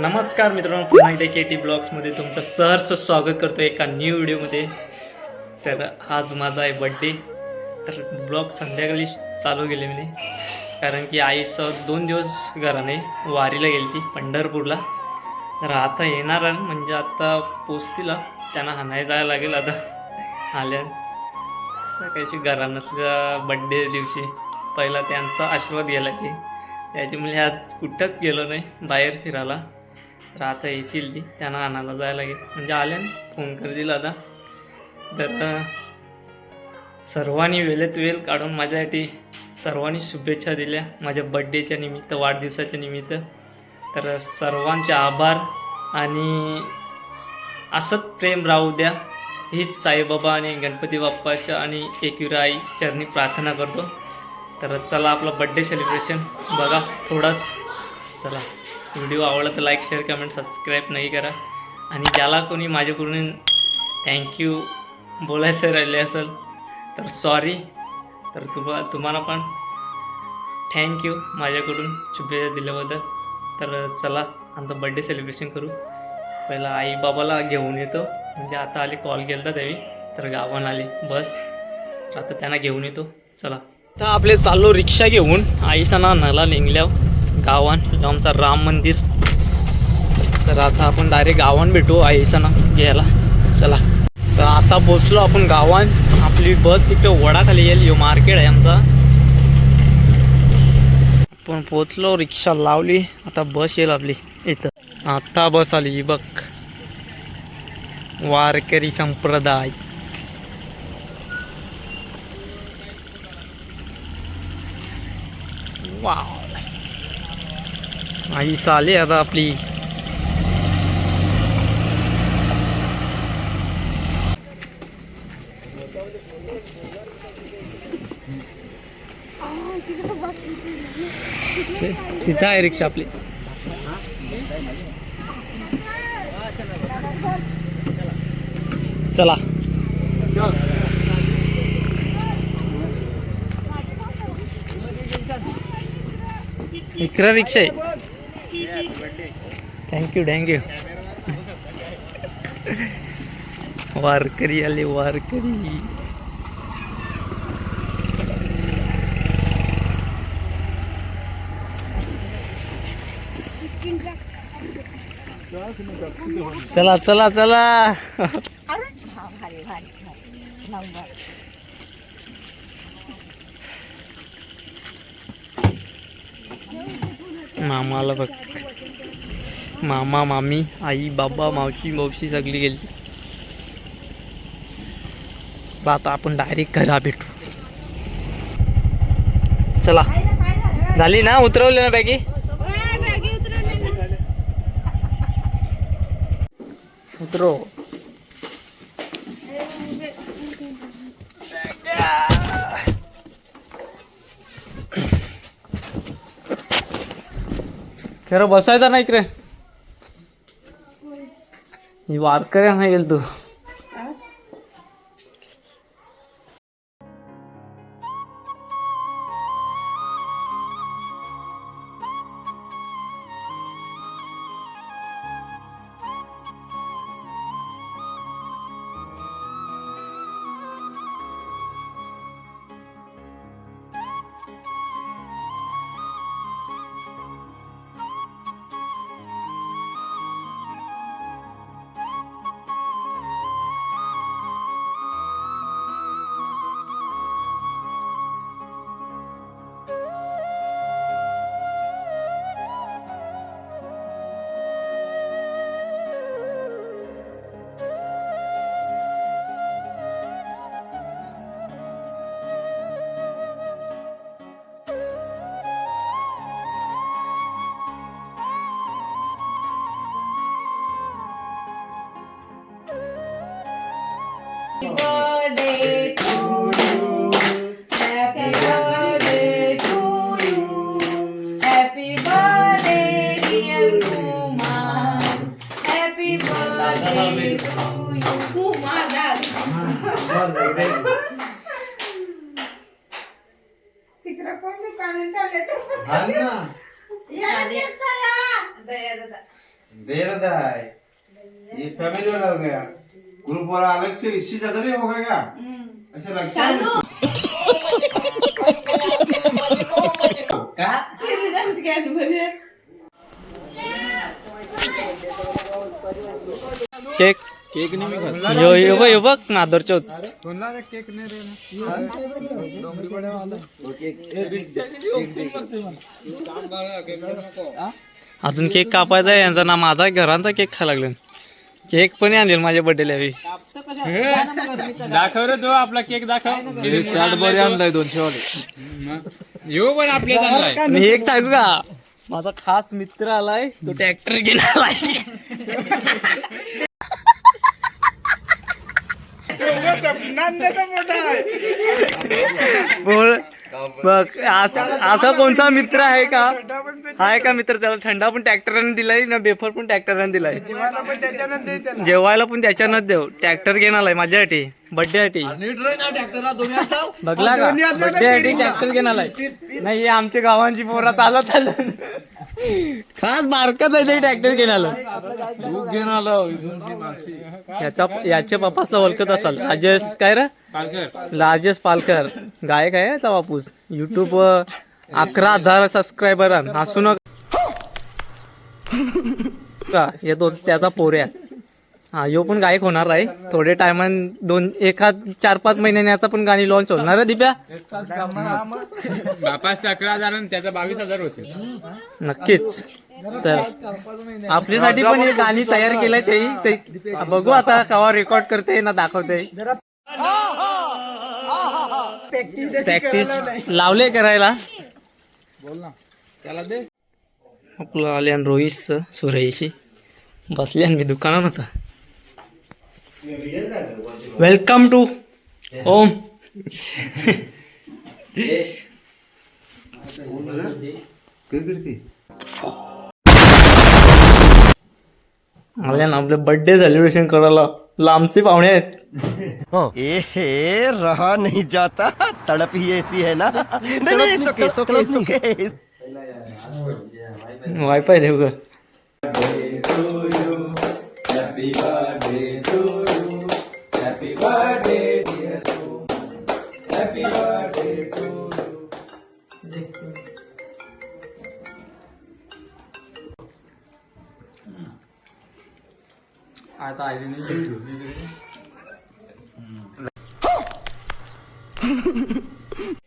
नमस्कार मित्रांनो पुन्हा एकदा के टी ब्लॉग्समध्ये तुमचं सहर्ष स्वागत करतो एका न्यू व्हिडिओमध्ये तर आज माझा आहे बड्डे तर ब्लॉग संध्याकाळी चालू गेले मी. कारण की आईसह दोन दिवस घराने वारीला गेली ती पंढरपूरला. तर आता येणार म्हणजे आता पोचतील त्यांना हाणाय जायला लागेल आता. आल्या काहीशी घरानसल्या बड्डे दिवशी पहिला त्यांचा आशीर्वाद गेला की त्याच्यामुळे आज कुठंच गेलो नाही बाहेर फिरायला. तर आता येतील ती. त्यांना आणायला जायला लागेल. म्हणजे आल्या फोन कर दिला आता. तर सर्वांनी वेळेत वेळ काढून माझ्यासाठी सर्वांनी शुभेच्छा दिल्या. माझ्या बड्डेच्या निमित्त वाढदिवसाच्या निमित्त. तर सर्वांचे आभार आणि असंच प्रेम राहू द्या. हीच साईबाबा आणि गणपती बाप्पाच्या आणि एकविरा आई चरणी प्रार्थना करतो. तर चला आपला बड्डे सेलिब्रेशन बघा थोडाच. चला. व्हिडिओ आवडला तर लाईक शेअर कमेंट सबस्क्राईब नाही करा. आणि ज्याला कोणी माझ्याकडून थँक्यू बोलायचं राहिले असेल तर सॉरी तर तुम्हा तुम्हाला पण थँक्यू माझ्याकडून शुभेच्छा दिल्याबद्दल. तर चला आता बड्डे सेलिब्रेशन करू. पहिला आई बाबाला घेऊन येतो. म्हणजे आता आली कॉल केला त्यावेळी तर गावान आली बस. आता त्यांना घेऊन येतो. चला. तर आपले चाललो रिक्षा घेऊन आईचा ना नला निघल्यावर. गावान आमचा राम मंदिर. तर आता आपण डायरेक्ट गावान भेटू आईचा ना घ्यायला. चला. तर आता पोचलो आपण गावान. आपली बस तिकडे वडाखाली येईल. यो मार्केट आहे आमचा. आपण पोचलो रिक्षा लावली. आता बस येईल आपली इथं. आता बस आली ही बघ. वारकरी संप्रदाय. वाव. आई साले आता आपली. तिथं आहे रिक्षा आपली. चला. इकडं रिक्षा आहे. थँक्यू थँक्यू वारकरी आले वारकरी चला चला चला. मामाला बघ. मामा मामी आई बाबा मावशी मावशी सगळी गेली बा आता आपण डायरेक्ट घरा भेटू. चला. झाली ना? उतरवली ना बॅगी? उतरो. खरं बसायचा नाही इकडे? ही वारकऱ्या नाही गेल birthday to you. Happy birthday to you. Happy birthday, dear Kumar. Happy birthday to you. Kumar, तिकडं कोण दुकान हाल ना या बेरदा है ये फैमिली वाला हो गया ग्रुप वाला अलग से इससे ज्यादा भी होगा क्या ऐसा लगता है केक केक नहीं मी खात. यो यो बघ यो बघ नादरच्या होत अजून केक कापायचा यांचा ना माझा घरांचा केक खायला लागला. केक पण आणलेला माझ्या बर्थडेला यावेळी दाखव रे तो आपला केक दाखव. कॅडबरी आणलाय दोनशे वाले. यो पण आपल्या आणलाय आणि एक सांगू का? माझा खास मित्र आलाय तो ट्रॅक्टर घेऊन आलाय. बघ असा असा कोणता मित्र आहे का? आहे का? मित्र? त्याला थंडा पण ट्रॅक्टरने दिलाय ना बेफर पण ट्रॅक्टरने दिलाय. जेवायला पण त्याच्यानंच देऊ. ट्रॅक्टर घेऊन आलाय माझ्यासाठी बर्थडे साठी बघला का? बर्थडे साठी ट्रॅक्टर घेऊन आलाय. नाही हे आमच्या गावांची पोरा चालत चालत. खास बारकाच आहे ट्रॅक्टर घेऊन आलं घेऊन आलो मागची. याचा याच्या पप्पासला ओळखत असाल. राजेश काय रे? पालकर. राजेश पालकर. गायक आहे याचा बापूस. युट्यूब अकरा हजार सबस्क्रायबर हसू नका. येतो त्याचा पोऱ्या हा यो पण गायक होणार आहे. थोडे टायमान दोन एखाद चार पाच महिन्याने याचा पण गाणी लॉन्च होणार आहे दिप्या? बापास अकरा हजार आणि त्याचा बावीस हजार होते. नक्कीच. तर आपल्यासाठी पण हे गाणी तयार केलंय तेही ते बघू आता केव्हा रेकॉर्ड करते ना दाखवते. प्रॅक्टिस लावले करायला. बोल ना त्याला दे. आपलं आले आणि रोहित सुरेशी. बसले आणि मी दुकानात होता. वेलकम टू ओम काय करते आले ना आपले बर्थडे सेलिब्रेशन करायला लांबचे पाहुणे आहेत. ए रहा नहीं जाता. तड़प ही ऐसी है ना. नहीं नहीं सुके सुके सुके. वायफाय देऊ का?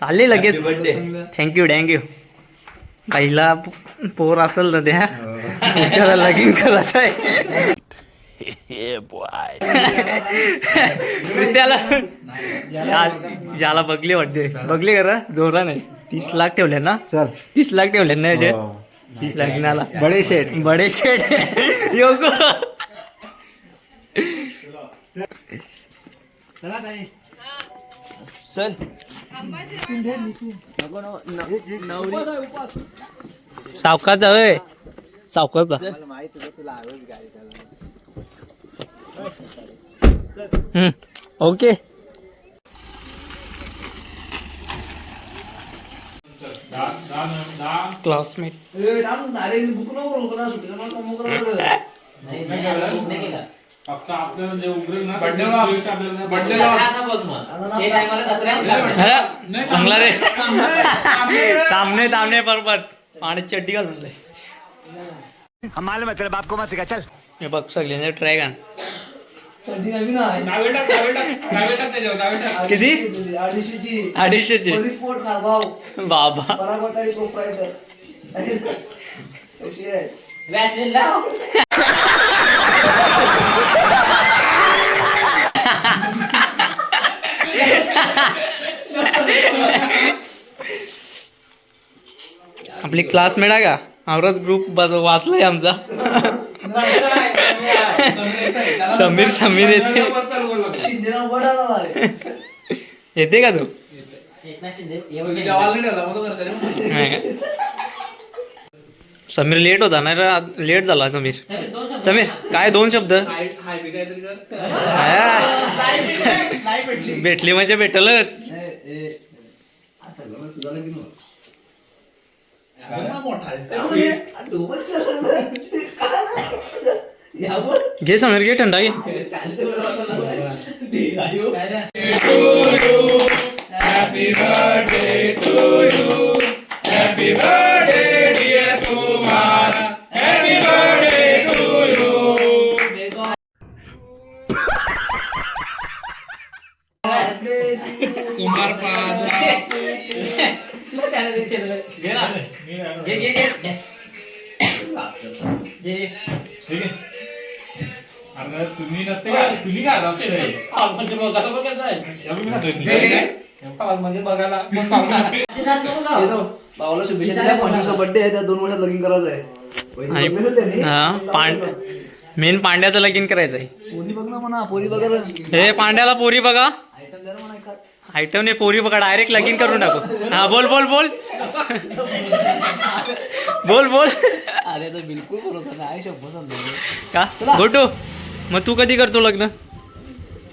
चालले लगेच. थँक्यू थँक्यू पहिला पोर असेल ना त्या. त्याला लगीन करायचं आहे त्याला याला बघले वाटते. बघले करा जोरा नाही. तीस लाख ठेवले ना? चल. तीस लाख ठेवले ना याचे? तीस लग्नाला बडे शेठ. बडे शेट योग चल जावे सावकाश जा हम्म, ओके. क्लासमेट. फक्त आपल्याला जे उघडेल ना बर्थडे चांगला रे. तामने तामने बरोबर आणि चड्डी घाल म्हणलंय हम मालूम है तेरे बाप को मत सिखा चल. हे बघ सगळ्यांचे ट्रॅक आण नावे टाक नावे टाक नावे टाक त्याच्यावर नावे टाक. किती? अडीचशेची. अडीचशेचे. पोलीस पोट खारभाव बाबा. बराबर प्रोप्रायटर कशी आहे? आपली क्लासमेट आहे का? आवरच ग्रुप वाचलाय आमचा. समीर समीर येते. येते का तू? नाही का? समीर लेट होता नाही लेट झाला समीर. समीर काय दोन शब्द? हा. भेटली म्हणजे भेटलच. मोठा घे समीर घे थंडा घे. कुमार पाजा अरे तुम्ही नसते का? तुम्ही काय नसते म्हणजे येतो भावाला शुभेच्छा दिल्या. पंचवीसचा बर्थडे आहे त्या दोन वर्षात लगीन करायचं आहे? हा मेन पांड्याचं लगीन करायचंय. पोरी बघ ना म्हणा पोरी बघायला. हे पांड्याला पोरी बघा ऐकून द्या ना म्हणा एखाद. आयटमने पोरी बघा डायरेक्ट लगीन करून टाकू. हा बोल बोल बोल. बोल बोल. अरे तर बिलकुल बरोबर नाही शब्द का? गोटू मग तू कधी करतो लग्न?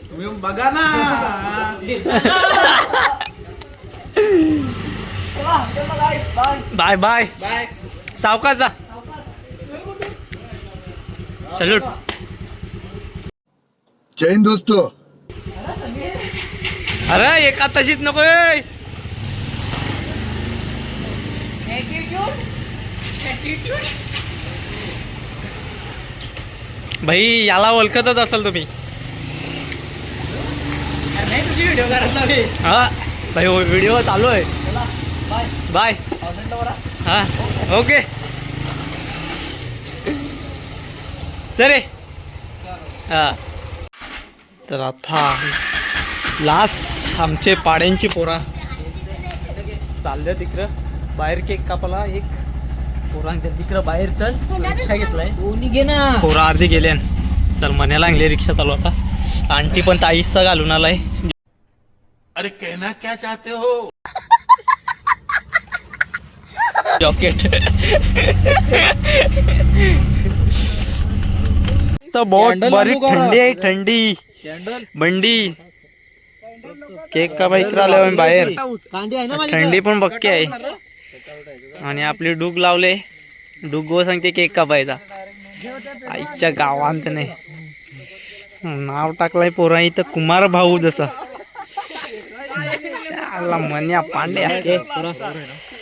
तुम्ही बघा ना. Bye bye. बाय. सावकाश जा. सल्यूट जैन दोस्तों अरे एका तशीच नको भाई याला ओळखतच असाल तुम्ही. हा भाई हो, व्हिडिओ चालू आहे. बाय. हा ओके. चले हा. तर आता लास्ट आमचे पाड्यांची पोरा. चालल्या तिकडं. बाहेर केक कापाला एक. पोरांच्या तिकडं बाहेर चल. रिक्षा घेतलाय. कोणी घे ना. पोरा अर्धी गेले. चल म्हणायला लागले रिक्षा चालू आता. आंटी पण ताईसचा घालून आलाय. अरे कहना क्या चाहते हो? जॉकेट तर बहुत कॅन्डल बरी लागू करा. थंडी आहे थंडी बंडी केक का राहिले बाहेर. थंडी पण बक्की आहे. आणि आपली डूग लावले. डूग व सांगते केक कापायचा आईच्या गावांत नाही नाव टाकलंय पोरा इथं कुमार भाऊ जसा. मन्या पांड्या.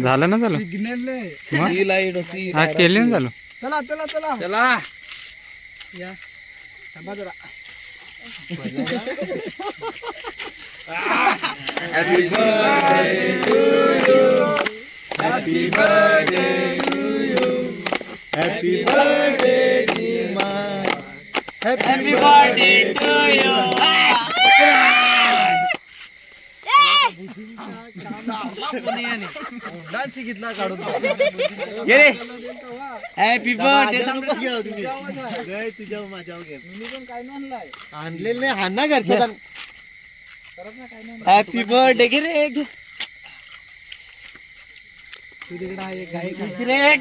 झालं ना झालं. ही लाइट होती हा केले ना झालं. चला चला चला. चला. ये. रे. हॅपी बर्थडे आणलेले नाही हाना घरच्यात. हॅपी बर्थडे घे रे. घे. तिकडे आहे एक